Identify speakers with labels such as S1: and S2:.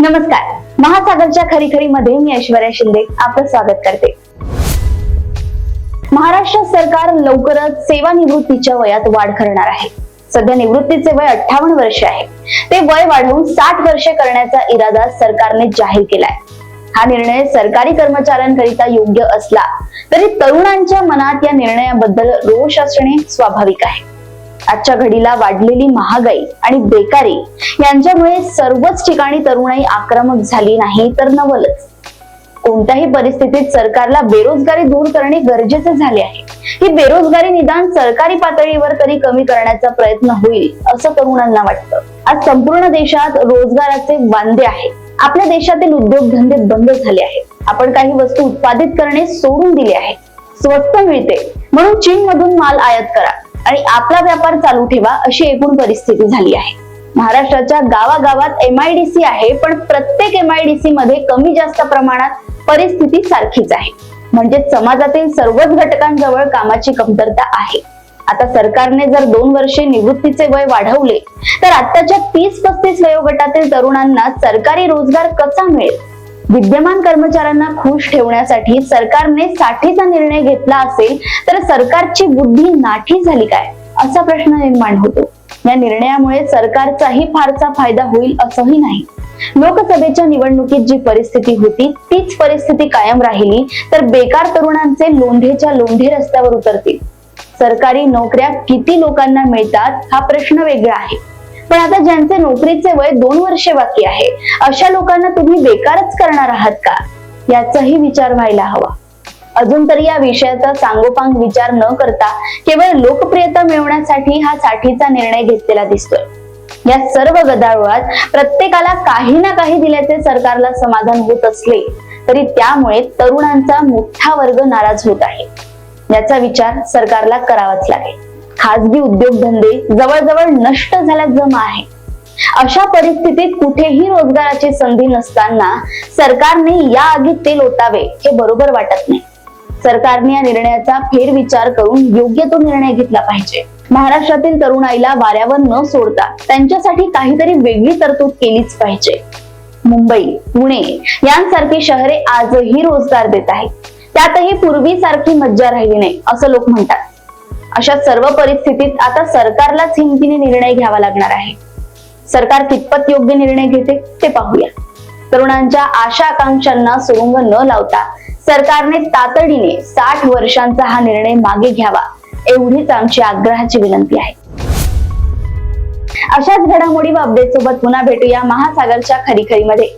S1: नमस्कार. महासागरच्या खरीखरी मध्ये मी ऐश्वर्या शिंदे आपलं स्वागत करते. महाराष्ट्र सरकार लवकरच सेवानिवृत्तीच्या वयात वाढ करणार आहे. सध्या निवृत्तीचे वय अठ्ठावन्न वर्ष आहे. ते वय वाढवून साठ वर्षे करण्याचा इरादा सरकारने जाहीर केलाय. हा निर्णय सरकारी कर्मचाऱ्यांकरिता योग्य असला तरी तरुणांच्या मनात या निर्णयाबद्दल रोष असणे स्वाभाविक आहे. आजच्या घडीला वाढलेली महागाई आणि बेकारी यांच्यामुळे सर्वच ठिकाणी तरुणाई आक्रमक झाली नाही तर नवलच. कोणत्याही परिस्थितीत सरकारला बेरोजगारी दूर करणे गरजेचे झाले आहे. ही बेरोजगारी निदान सरकारी पातळीवर तरी कमी करण्याचा प्रयत्न होईल असं तरुणांना वाटतं. आज संपूर्ण देशात रोजगाराचे वांदे आहे आपल्या देशातील उद्योगधंदे बंद झाले आहेत. आपण काही वस्तू उत्पादित करणे सोडून दिले आहे स्वस्त मिळते. म्हणून चीन मधून माल आयात करा. आणि आपला व्यापार चालू ठेवा अशी एकूण परिस्थिती झाली आहे. महाराष्ट्राच्या गावागावात एमआयडीसी आहे पण प्रत्येक एमआयडीसी मध्ये कमी जास्त प्रमाणात परिस्थिती सारखीच आहे. म्हणजे समाजातील सर्वच घटकांजवळ कामाची कमतरता आहे. आता सरकारने जर दोन वर्षे निवृत्तीचे वय वाढवले तर आताच्या तीस पस्तीस वयोगटातील तरुणांना सरकारी रोजगार कसा मिळेल? विद्यमान कर्मचाऱ्यांना खुश ठेवण्यासाठी सरकारने साठीचा निर्णय घेतला असेल तर सरकारची बुद्धी नाठी झाली काय? असा प्रश्न निर्माण होतो. या निर्णयामुळे सरकारचाही फारसा फायदा होईल असंही नाही. लोकसभेच्या निवडणुकीत जी परिस्थिती होती तीच परिस्थिती कायम राहिली तर बेकार तरुणांचे लोंढेच्या लोंढे रस्त्यावर उतरतील. सरकारी नोकऱ्या किती लोकांना मिळतात हा प्रश्न वेगळा आहे. पण आता ज्यांचे नोकरीचे वय दोन वर्षे बाकी आहे अशा लोकांना तुम्ही बेकारच करणार आहात का? याचाही विचार व्हायला हवा. अजून तरी या विषयाचा सांगोपांग विचार न करता केवळ लोकप्रियता मिळवण्यासाठी हा साठीचा निर्णय घेतलेला दिसतोय. या सर्व गदारोळात प्रत्येकाला काही ना काही दिल्याचे सरकारला समाधान होत असले तरी त्यामुळे तरुणांचा मोठा वर्ग नाराज होत आहे. याचा विचार सरकारला करावाच लागेल. खाजगी उद्योगधंदे जवळजवळ नष्ट झाल्या जमा आहे. अशा परिस्थितीत कुठेही रोजगाराची संधी नसताना सरकारने या आगीत तेल ओतावे हे बरोबर वाटत नाही. सरकारने या निर्णयाचा फेरविचार करून योग्य तो निर्णय घेतला पाहिजे. महाराष्ट्रातील तरुणाईला वाऱ्यावर न सोडता त्यांच्यासाठी काहीतरी वेगळी तरतूद केलीच पाहिजे. मुंबई पुणे यांसारखी शहरे आजही रोजगार देत आहेत. त्यातही पूर्वीसारखी मज्जा राहिली नाही असं लोक म्हणतात. अशा सर्व परिस्थितीत आता सरकारलाच हिमतीने निर्णय घ्यावा लागणार आहे. सरकार कितपत योग्य निर्णय घेते ते पाहूया. तरुणांच्या आशा आकांक्षांना सुरुंग न लावता सरकारने तातडीने साठ वर्षांचा हा निर्णय मागे घ्यावा एवढीच आमची आग्रहाची विनंती आहे. अशाच घडामोडी व अपडेट सोबत पुन्हा भेटूया महासागरच्या खरी मध्ये